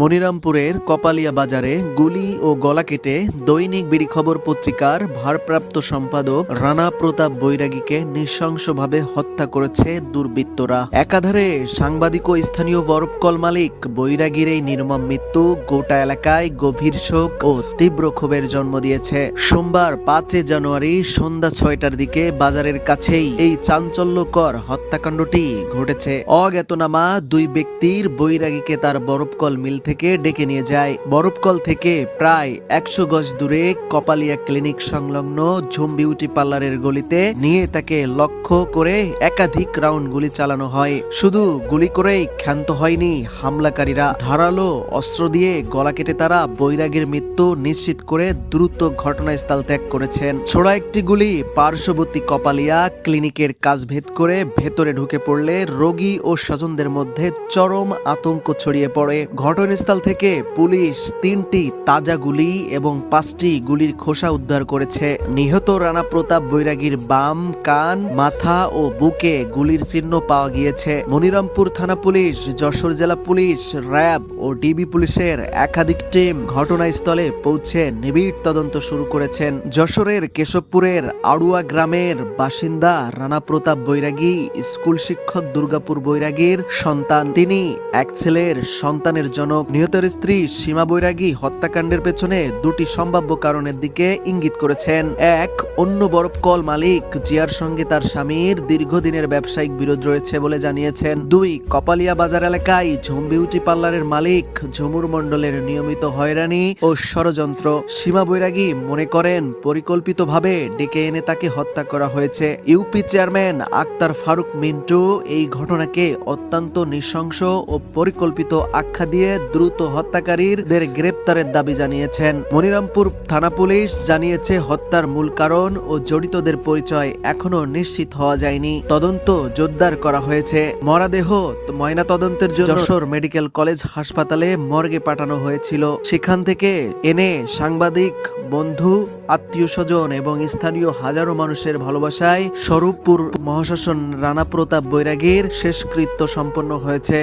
মনিরামপুরের কপালিয়া বাজারে গুলি ও গলা কেটে দৈনিক বিড়ি খবর পত্রিকার ভারপ্রাপ্ত সম্পাদক রানা প্রতাপ বৈরাগীকে নৃশংসভাবে হত্যা করেছে দুর্বৃত্তরা। একাধারে সাংবাদিক ও স্থানীয় বরফকল মালিক বৈরাগীর এই নির্মম মৃত্যু গোটা এলাকায় গভীর শোক ও তীব্র ক্ষোভের জন্ম দিয়েছে। সোমবার পাঁচই জানুয়ারি সন্ধ্যা ছয়টার দিকে বাজারের কাছেই এই চাঞ্চল্যকর হত্যাকাণ্ডটি ঘটেছে। অজ্ঞাতনামা দুই ব্যক্তির বৈরাগীকে তার বরফকল মিল থেকে ডেকে নিয়ে যায়। বরফকল থেকে প্রায় একশো গজ দূরে কপালিয়া ক্লিনিক সংলগ্ন ঝুম বিউটি পার্লারের গলিতে নিয়ে তাকে লক্ষ্য করে একাধিক রাউন্ড গুলি চালানো হয়। শুধু গুলি করেই ক্ষান্ত হয়নি হামলাকারীরা। ধারালো অস্ত্র দিয়ে গলা কেটে তারা বৈরাগীর মৃত্যু নিশ্চিত করে দ্রুত ঘটনাস্থল ত্যাগ করেছেন। ছোড়া একটি গুলি পার্শ্ববর্তী কপালিয়া ক্লিনিকের কাজ ভেদ করে ভেতরে ঢুকে পড়লে রোগী ও স্বজনদের মধ্যে চরম আতঙ্ক ছড়িয়ে পড়ে। ঘটনাস্থল থেকে পুলিশ তিনটি তাজা গুলি এবং পাঁচটি গুলির খোসা উদ্ধার করেছে। নিহত রানা প্রতাপ বৈরাগীর বাম কান, মাথা ও বুকে গুলির চিহ্ন পাওয়া গিয়েছে। মনিরামপুর থানা পুলিশ, যশোর জেলা পুলিশ, র্যাব ও ডিবি পুলিশের একাধিক টিম ঘটনাস্থলে পৌঁছে নিবিড় তদন্ত শুরু করেছেন। যশোরের কেশবপুরের আড়ুয়া গ্রামের বাসিন্দা রানা প্রতাপ বৈরাগী, স্কুল শিক্ষক দুর্গাপুর বৈরাগীর সন্তান। তিনি এক ছেলের সন্তানের জনক নিহতের স্ত্রী সীমা বৈরাগী হত্যাকাণ্ডের পেছনে দুটি সম্ভাব্য কারণের দিকে ইঙ্গিত করেছেন। এক, অন্য বরফ কল মালিক, জিয়ার সঙ্গে তার স্বামীর দীর্ঘদিনের ব্যবসায়িক বিরোধ রয়েছে বলে জানিয়েছেন। দুই, কপালিয়া বাজার এলাকায় ঝুম বিউটি পার্লারের মালিক, ঝুমুর মণ্ডলের নিয়মিত হয়রানি ও ষড়যন্ত্র। সীমা বৈরাগী মনে করেন, পরিকল্পিতভাবে ডেকে এনে তাকে হত্যা করা হয়েছে। ইউপি চেয়ারম্যান আক্তার ফারুক মিন্টু এই ঘটনাকে অত্যন্ত নৃশংস ও পরিকল্পিত আখ্যা দিয়ে দ্রুত হত্যাকারীদের গ্রেপ্তারের দাবি জানিয়েছেন। মনিরামপুর থানা পুলিশ জানিয়েছে, হত্যার মূল কারণ ও জড়িতদের পরিচয় এখনও নিশ্চিত হওয়া যায়নি। তদন্ত জোরদার করা হয়েছে। মরাদেহ ময়না তদন্তের জন্য যশোর মেডিকেল কলেজ হাসপাতালে মর্গে পাঠানো হয়েছিল। সেখান থেকে এনে সাংবাদিক, বন্ধু আত্মীয় স্বজন এবং স্থানীয় হাজারো মানুষের ভালোবাসায় স্বরূপপুর মহাশাসন রানা প্রতাপ বৈরাগীর শেষকৃত্য সম্পন্ন হয়েছে।